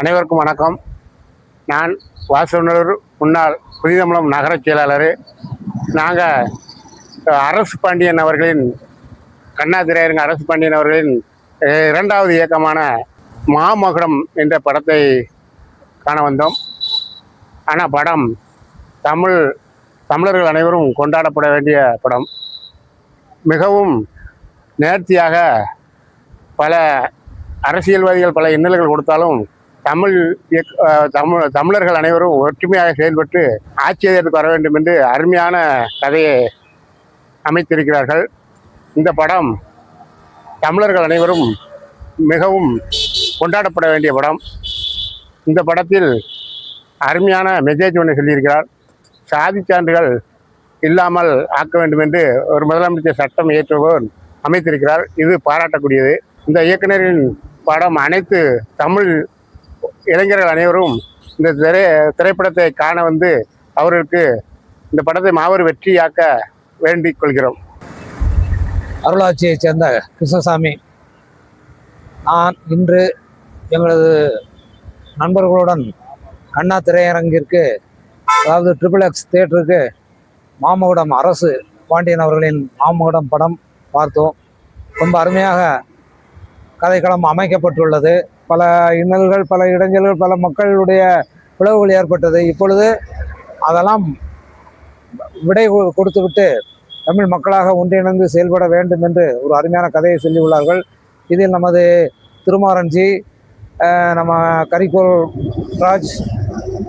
அனைவருக்கும் வணக்கம். நான் வாசனூர் முன்னாள் புதிதமலம் நகரச் செயலாளர். நாங்கள் அரசு பாண்டியன் அவர்களின் கண்ணாதிரையரங்க அரசு பாண்டியன் அவர்களின் இரண்டாவது இயக்கமான மாமகுடம் என்ற படத்தை காண வந்தோம். ஆனால் படம் தமிழ் தமிழர்கள் அனைவரும் கொண்டாடப்பட வேண்டிய படம். மிகவும் நேர்த்தியாக பல அரசியல்வாதிகள் பல இன்னல்கள் கொடுத்தாலும் தமிழ் தமிழ் தமிழர்கள் அனைவரும் ஒற்றுமையாக செயல்பட்டு ஆட்சியத்துக்கு வர வேண்டும் என்று அருமையான கதையை அமைத்திருக்கிறார்கள். இந்த படம் தமிழர்கள் அனைவரும் மிகவும் கொண்டாடப்பட வேண்டிய படம். இந்த படத்தில் அருமையான மெசேஜ் ஒன்று சொல்லியிருக்கிறார். சாதி சான்றுகள் இல்லாமல் ஆக்க வேண்டும் என்று ஒரு முதலமைச்சர் சட்டம் இயற்றுபவர் அமைத்திருக்கிறார். இது பாராட்டக்கூடியது. இந்த இயக்குனரின் படம் அனைத்து தமிழ் இளைஞர்கள் அனைவரும் இந்த திரை திரைப்படத்தை காண வந்து அவர்களுக்கு இந்த படத்தை மாபெரும் வெற்றியாக்க வேண்டிக் கொள்கிறோம். அருளாட்சியைச் சேர்ந்த கிருஷ்ணசாமி நான் இன்று எங்களது நண்பர்களுடன் அண்ணா திரையரங்கிற்கு அதாவது ட்ரிபிள் எக்ஸ் தியேட்டருக்கு மாமகுடம் அரசு பாண்டியன் அவர்களின் மாமகுடம் படம் பார்த்தோம். ரொம்ப அருமையாக கதைக்களம் அமைக்கப்பட்டுள்ளது. பல இன்னல்கள் பல இடைஞ்சல்கள் பல மக்களுடைய பிளவுகள் ஏற்பட்டது. இப்பொழுது அதெல்லாம் விடை கொடுத்துவிட்டு தமிழ் மக்களாக ஒன்றிணைந்து செயல்பட வேண்டும் என்று ஒரு அருமையான கதையை சொல்லியுள்ளார்கள். இதில் நமது திருமாரன்ஜி நம்ம கரிகோல் ராஜ்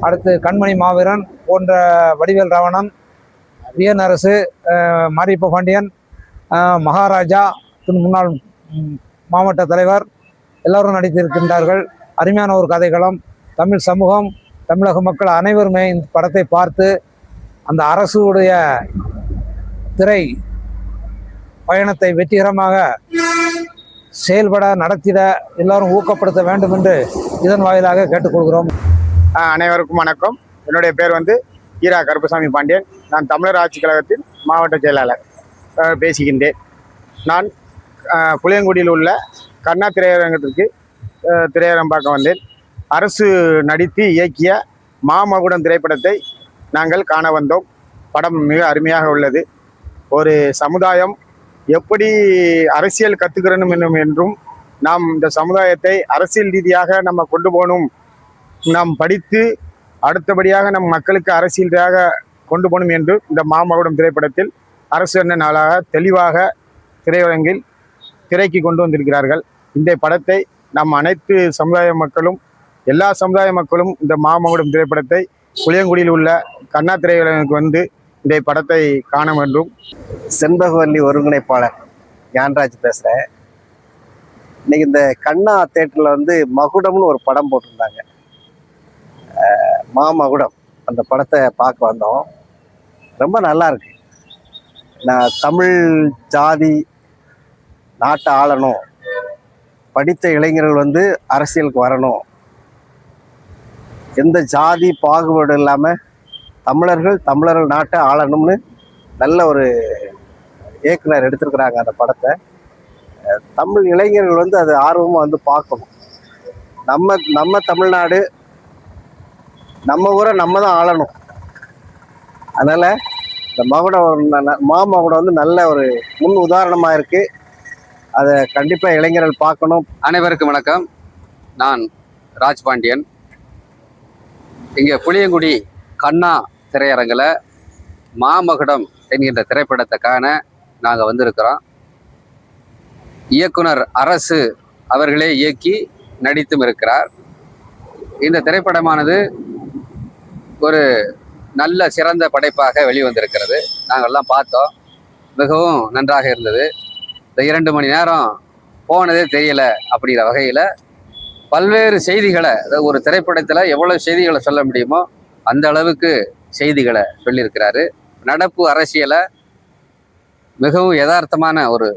அடுத்து கண்மணி மாவீரன் போன்ற வடிவேல் ராவணன் விஎன் அரசு மாரியப்ப பாண்டியன் மகாராஜா முன்னாள் மாவட்ட தலைவர் எல்லோரும் நடித்திருக்கின்றார்கள். அருமையான ஒரு கதைகளும் தமிழ் சமூகம் தமிழக மக்கள் அனைவருமே இந்த படத்தை பார்த்து அந்த அரசுடைய திரை பயணத்தை வெற்றிகரமாக செயல்பட நடத்திட எல்லாரும் ஊக்கப்படுத்த வேண்டும் என்று இதன் வாயிலாக கேட்டுக்கொள்கிறோம். அனைவருக்கும் வணக்கம். என்னுடைய பேர் வந்து ஈரா கருப்பசாமி பாண்டியன். நான் தமிழர் ஆட்சி கழகத்தின் மாவட்ட செயலாளர் பேசுகின்றேன். நான் புளியங்குடியில் உள்ள கண்ணா திரையரங்கத்திற்கு திரையரங்கம் பார்க்க வந்தேன். அரசு நடித்து இயக்கிய மாமகுடம் திரைப்படத்தை நாங்கள் காண வந்தோம். படம் மிக அருமையாக உள்ளது. ஒரு சமுதாயம் எப்படி அரசியல் கற்றுக்கிறணும் என்னும் என்றும் நாம் இந்த சமுதாயத்தை அரசியல் ரீதியாக நம்ம கொண்டு போகணும். நாம் படித்து அடுத்தபடியாக நம் மக்களுக்கு அரசியலாக கொண்டு போகணும் என்று இந்த மாமகுடம் திரைப்படத்தில் அரசு என்ன நாளாக தெளிவாக திரையரங்கில் திரைக்கு கொண்டு வந்திருக்கிறார்கள். இந்த படத்தை நம் அனைத்து சமுதாய மக்களும் எல்லா சமுதாய மக்களும் இந்த மாமகுடம் திரைப்படத்தை புளியங்குடியில் உள்ள கண்ணா திரையரங்குக்கு வந்து இந்த படத்தை காண வேண்டும். செண்பகவல்லி ஒருங்கிணைப்பாளர் ஞான்ராஜ் பேசுகிறேன் இன்னைக்கு இந்த கண்ணா தேட்டரில் வந்து மகுடம்னு ஒரு படம் போட்டிருந்தாங்க. மாமகுடம். அந்த படத்தை பார்க்க வந்தோம். ரொம்ப நல்லா இருக்கு. நான் தமிழ் ஜாதி நாட்டை ஆளணும். படித்த இளைஞர்கள் வந்து அரசியலுக்கு வரணும். எந்த ஜாதி பாகுபாடு இல்லாமல் தமிழர்கள் தமிழர்கள் நாட்டை ஆளணும்னு நல்ல ஒரு இயக்குனர் எடுத்திருக்கிறாங்க அந்த படத்தை. தமிழ் இளைஞர்கள் வந்து அது ஆர்வமாக வந்து பார்க்கணும். நம்ம நம்ம தமிழ்நாடு நம்ம ஊரை நம்ம தான் ஆளணும். அதனால் இந்த மகுடம் ந- மாமகுடம் வந்து நல்ல ஒரு முன் உதாரணமாக இருக்குது அதை கண்டிப்பாக இளைஞர்கள் பார்க்கணும். அனைவருக்கும் வணக்கம். நான் ராஜ் பாண்டியன் இங்கே புளியங்குடி கண்ணா திரையரங்கில் மாமகுடம் என்கின்ற திரைப்படத்தை காண நாங்கள் வந்திருக்கிறோம். இயக்குனர் அரசு அவர்களே இயக்கி நடித்தும் இருக்கிறார். இந்த திரைப்படமானது ஒரு நல்ல சிறந்த படைப்பாக வெளிவந்திருக்கிறது. நாங்கள்லாம் பார்த்தோம். மிகவும் நன்றாக இருந்தது. இந்த இரண்டு மணி நேரம் போனதே தெரியல அப்படிங்கிற வகையில் பல்வேறு செய்திகளை அதாவது ஒரு திரைப்படத்தில் எவ்வளோ செய்திகளை சொல்ல முடியுமோ அந்த அளவுக்கு செய்திகளை சொல்லியிருக்கிறாரு. நடப்பு அரசியலை மிகவும் யதார்த்தமான ஒரு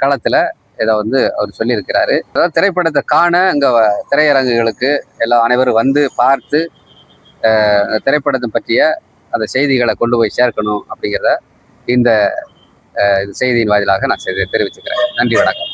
களத்தில் இதை வந்து அவர் சொல்லியிருக்கிறாரு. அதாவது திரைப்படத்தை காண இங்கே திரையரங்குகளுக்கு எல்லாம் அனைவரும் வந்து பார்த்து திரைப்படத்தை பற்றிய அந்த செய்திகளை கொண்டு போய் சேர்க்கணும் அப்படிங்கிறத இந்த செய்தியின் வாயிலாக நான் தெரிவிச்சுக்கிறேன். நன்றி வணக்கம்.